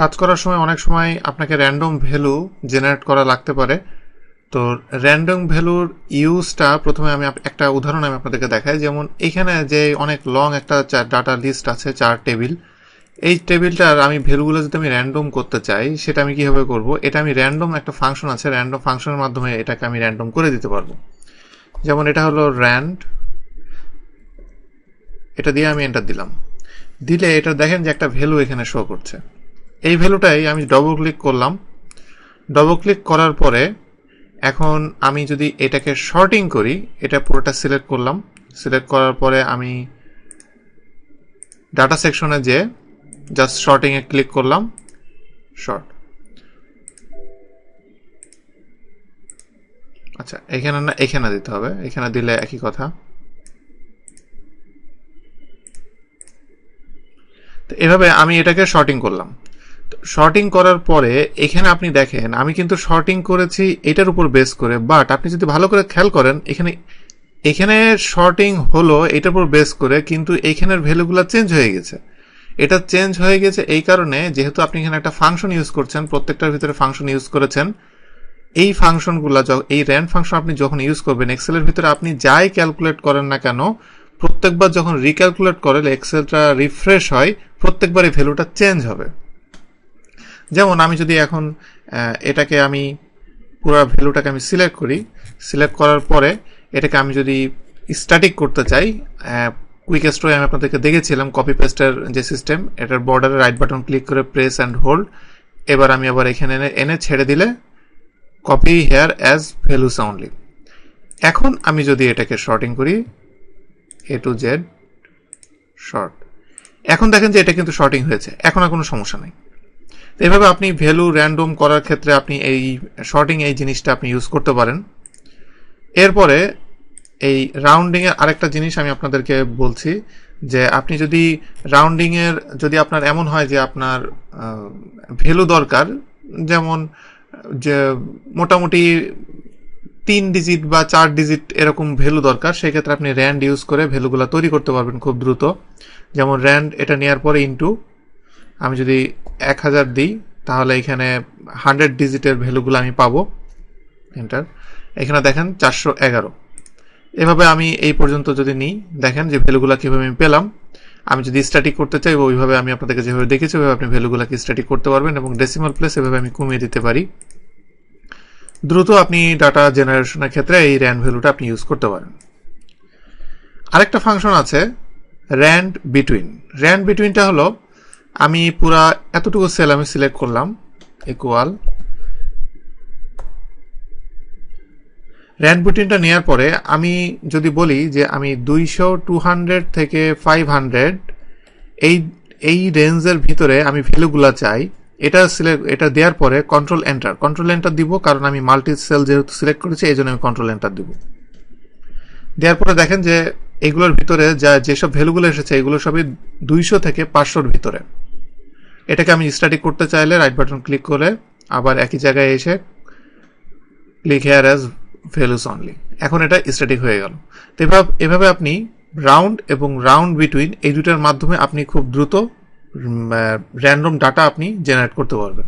কাজ করার সময় অনেক সময় আপনাকে র্যান্ডম ভ্যালু জেনারেট করা লাগতে পারে। তো র্যান্ডম ভ্যালুর ইউজটা প্রথমে আমি একটা উদাহরণ আমি আপনাদেরকে দেখাই। যেমন এখানে যে অনেক লং একটা ডাটা লিস্ট আছে, চার টেবিল এই টেবিলটার আমি ভ্যালুগুলো যদি আমি র্যান্ডম করতে চাই, সেটা আমি কীভাবে করব? এটা আমি র্যান্ডম একটা ফাংশন আছে র্যান্ডম ফাংশনের মাধ্যমে এটাকে আমি র্যান্ডম করে দিতে পারব। যেমন এটা হলো র্যান্ড এটা দিয়ে আমি এন্টার দিলাম। দিলে এটা দেখেন যে একটা ভ্যালু এখানে শো করছে। এই ভ্যালুটাই আমি ডবল ক্লিক করলাম। ডবল ক্লিক করার পরে এখন আমি যদি এটাকে শর্টিং করি, এটা পুরোটা সিলেক্ট করলাম। সিলেক্ট করার পরে আমি ডাটা সেকশনে যে জাস্ট শর্টিংয়ে ক্লিক করলাম। শর্ট আচ্ছা এখানে না, এখানে দিতে হবে। এখানে দিলে একই কথা। তো এভাবে আমি এটাকে শর্টিং করলাম। শর্টিং করার পরে, এখানে আপনি দেখেন, আমি কিন্তু শর্টিং করেছি এটার উপর বেস করে বাট আপনি যদি ভালো করে খেয়াল করেন, এখানে এখানে শর্টিং হলো এটার উপর বেস করে, কিন্তু এইখানের ভ্যালুগুলো চেঞ্জ হয়ে গেছে। এটা চেঞ্জ হয়ে গেছে এই কারণে, যেহেতু আপনি এখানে একটা ফাংশন ইউজ করছেন, প্রত্যেকটার ভিতরে ফাংশন ইউজ করেছেন, এই ফাংশনগুলো এই র্যান্ড ফাংশন আপনি যখন ইউজ করবেন এক্সেলের ভিতরে আপনি যাই ক্যালকুলেট করেন না কেন, প্রত্যেকবার যখন রিক্যালকুলেট করেন এক্সেলটা রিফ্রেশ হয় প্রত্যেকবার এই ভ্যালুটা চেঞ্জ হবে। যেমন আমি যদি এখন এটাকে আমি পুরো ভ্যালুটাকে আমি সিলেক্ট করি সিলেক্ট করার পরে এটাকে আমি যদি স্ট্যাটিক করতে চাই কুইক স্টোরে আমি আপনাদেরকে দেখেছিলাম কপি পেস্টের যে সিস্টেম এটার বর্ডারে রাইট বাটন ক্লিক করে প্রেস অ্যান্ড হোল্ড এবার আমি আবার এখানে এনে এনে ছেড়ে দিলে copy here as value only এখন আমি যদি এটাকে শর্টিং করি এ টু জেড শর্ট এখন দেখেন যে এটা কিন্তু শর্টিং হয়েছে, এখন আর কোনো সমস্যা নেই। তো এভাবে আপনি ভ্যালু র্যান্ডম করার ক্ষেত্রে আপনি এই শর্টিং এই জিনিসটা আপনি ইউজ করতে পারেন। এরপরে এই রাউন্ডিং এর আরেকটা জিনিস আমি আপনাদেরকে বলছি যে আপনি যদি রাউন্ডিং এর যদি আপনার এমন হয় যে আপনার ভ্যালু দরকার, যেমন যে মোটামুটি তিন ডিজিট বা চার ডিজিট এরকম ভ্যালু দরকার সেক্ষেত্রে আপনি র্যান্ড ইউজ করে ভ্যালুগুলো তৈরি করতে পারবেন খুব দ্রুত। যেমন র্যান্ড এটা নেওয়ার পরে ইনটু, আমি যদি এক হাজার দিই, তাহলে এখানে হান্ড্রেড ডিজিটের ভ্যালুগুলো আমি পাবো। এন্টার এখানে দেখেন চারশো এগারো। এভাবে আমি এই পর্যন্ত যদি নিই, দেখেন যে ভ্যালুগুলো কীভাবে আমি পেলাম। আমি যদি স্ট্যাটিক করতে চাই, ওইভাবে আমি আপনাদেরকে যেভাবে দেখেছি ওইভাবে আপনি ভ্যালুগুলোকে স্ট্যাটিক করতে পারবেন এবং ডেসিমাল প্লেস এভাবে আমি কমিয়ে দিতে পারি। দ্রুত আপনি ডাটা জেনারেশনের ক্ষেত্রে এই র্যান্ড ভ্যালুটা আপনি ইউজ করতে পারেন। আরেকটা ফাংশন আছে র্যান্ড বিটুইন র্যান্ড বিটুইনটা হলো আমি পুরা এতটুকু সেল আমি সিলেক্ট করলাম ইকুয়াল র্যান্ড বিটুইনটা নেওয়ার পরে আমি যদি বলি যে আমি দুইশো টু হান্ড্রেড থেকে ফাইভ হান্ড্রেড এই এই রেঞ্জের ভিতরে আমি ভ্যালুগুলো চাই, এটা সিলেক্ট এটা দেওয়ার পরে কন্ট্রোল এন্টার কন্ট্রোল এন্টার দিব কারণ আমি মাল্টি সেল যেহেতু সিলেক্ট করেছি এই জন্য আমি কন্ট্রোল এন্টার দিব। দেওয়ার পরে দেখেন যে এগুলোর ভিতরে যা, যেসব ভ্যালুগুলো এসেছে, এগুলো সবই দুইশো থেকে পাঁচশোর ভিতরে। এটাকে আমি স্টাডি করতে চাইলে রাইট বাটন ক্লিক করে আবার একই জায়গায় এসে click here as values only এখন এটা স্টাডি হয়ে গেল। তো এভাবে এভাবে আপনি রাউন্ড এবং রাউন্ড বিটুইন এই দুটার মাধ্যমে আপনি খুব দ্রুত র্যান্ডম ডাটা আপনি জেনারেট করতে পারবেন।